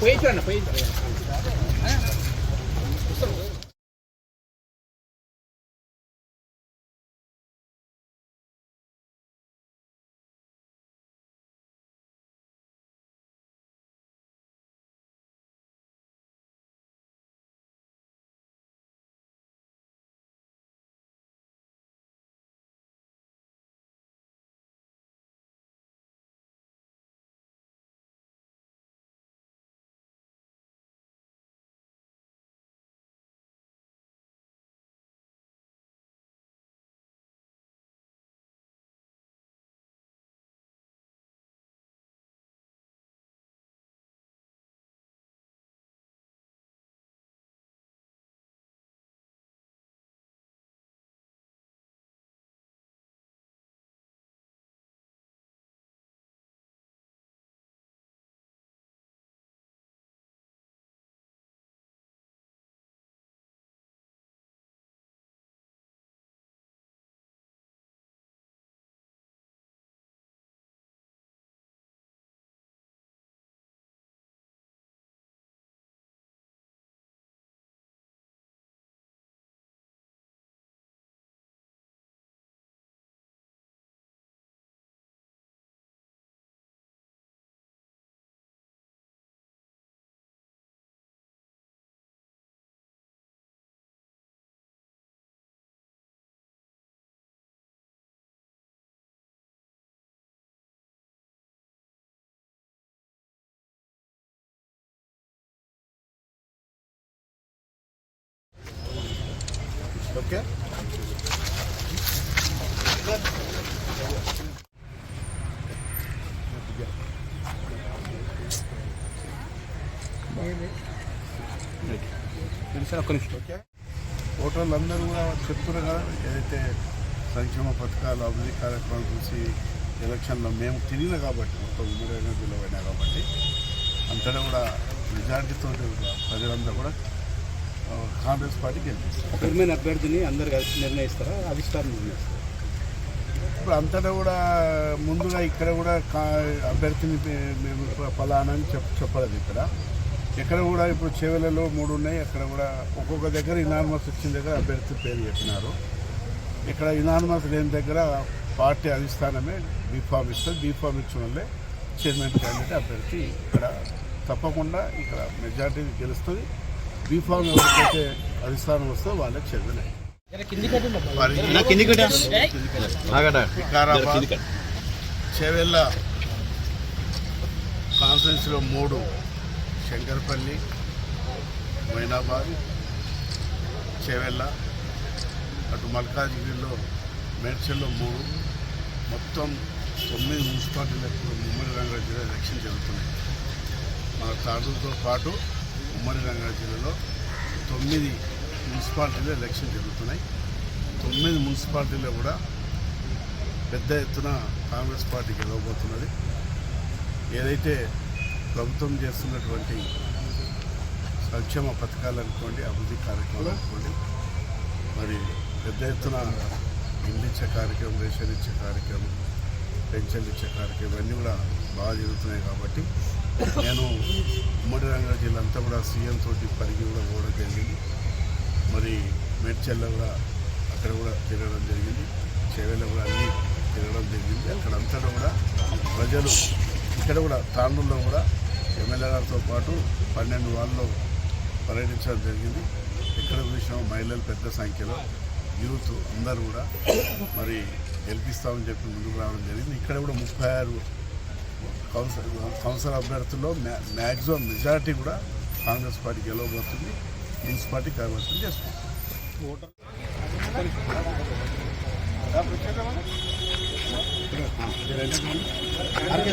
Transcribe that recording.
పోయించండి పోయి okay. Sir ఒక్క నిమిషం. ఓకే. ఓటర్లు అందరూ కూడా చెప్తున్నారు కదా ఏదైతే సంక్షేమ పథకాలు అభివృద్ధి కార్యక్రమాలు చూసి ఎలక్షన్లో మేము తిరిగిన కాబట్టి మొత్తం ఉమ్మడి పోయినా కాబట్టి అంతటా కూడా మెజార్టీతో ప్రజలందరూ కూడా కాంగ్రెస్ పార్టీ గెలిపిస్తారు. చైర్మన్ అభ్యర్థిని అందరు కలిసి నిర్ణయిస్తారా? అధిష్టానం నిర్ణయిస్తారా? ఇప్పుడు అంతటా కూడా ముందుగా ఇక్కడ కూడా కా అభ్యర్థిని మేము ఫలానా అని చెప్ చెప్పలేదు ఇక్కడ. ఇక్కడ కూడా ఇప్పుడు చేవెలలో మూడు ఉన్నాయి. అక్కడ కూడా ఒక్కొక్క దగ్గర ఇనార్మస్ వచ్చిన దగ్గర అభ్యర్థి పేరు చెప్పినారు. ఇక్కడ ఇనార్మస్ లేని దగ్గర పార్టీ అధిష్టానమే బీఫామ్ ఇస్తుంది బీఫామ్ ఇచ్చిన వాళ్ళే చైర్మన్ క్యాండిడేట్ అభ్యర్థి ఇక్కడ తప్పకుండా ఇక్కడ మెజార్టీ గెలుస్తుంది. బీఫామ్ ఎవరికైతే అధిష్టానం వస్తుందో వాళ్ళే చైర్మన్ అయ్యింది. మరి వికారాబాద్ చేవెళ్ళ మూడు. శంకర్పల్లి మైనాబాద్ చేవెళ్ళ అటు మల్కాజ్గిరిలో మేడ్చల్లో మూడు. మొత్తం తొమ్మిది మున్సిపాలిటీలకు ఉమ్మడి రంగారెడ్డి జిల్లా ఎలక్షన్ జరుగుతున్నాయి. మన తాడూరుతో పాటు ఉమ్మడి రంగారెడ్డి జిల్లాలో తొమ్మిది మున్సిపాలిటీలు ఎలక్షన్ జరుగుతున్నాయి. తొమ్మిది మున్సిపాలిటీలో కూడా పెద్ద ఎత్తున కాంగ్రెస్ పార్టీ గెలవబోతున్నది. ఏదైతే ప్రభుత్వం చేస్తున్నటువంటి సంక్షేమ పథకాలు అనుకోండి అభివృద్ధి కార్యక్రమాలు అనుకోండి మరి పెద్ద ఎత్తున ఇల్లు ఇచ్చే కార్యక్రమం రేషన్ ఇచ్చే కార్యక్రమం పెన్షన్లు ఇచ్చే కార్యక్రమం ఇవన్నీ కూడా బాగా జరుగుతున్నాయి కాబట్టి నేను ఉమ్మడి రంగారెడ్డి జిల్లా అంతా కూడా సీఎం తోటి పరిగి కూడా పోవడం జరిగింది. మరి మేడ్చల్లో కూడా అక్కడ కూడా తిరగడం జరిగింది. చేవెళ్ళ కూడా అన్నీ తిరగడం జరిగింది. అక్కడంతా కూడా ప్రజలు ఇక్కడ కూడా తాండూరులో కూడా ఎమ్మెల్యే గారితో పాటు పన్నెండు వాళ్ళలో పర్యటించడం జరిగింది. ఎక్కడ చూసినా మహిళలు పెద్ద సంఖ్యలో యూత్ అందరూ కూడా మరి గెలిపిస్తామని చెప్పి ముందుకు రావడం జరిగింది. ఇక్కడ కూడా ముప్పై ఆరు కౌన్సిల్ కౌన్సిల్ అభ్యర్థుల్లో మ్యా మ్యాక్సిమం మెజారిటీ కూడా కాంగ్రెస్ పార్టీ గెలవబోతుంది మున్సిపాలిటీ కైవసం చేసుకుంటుంది ఆర్కే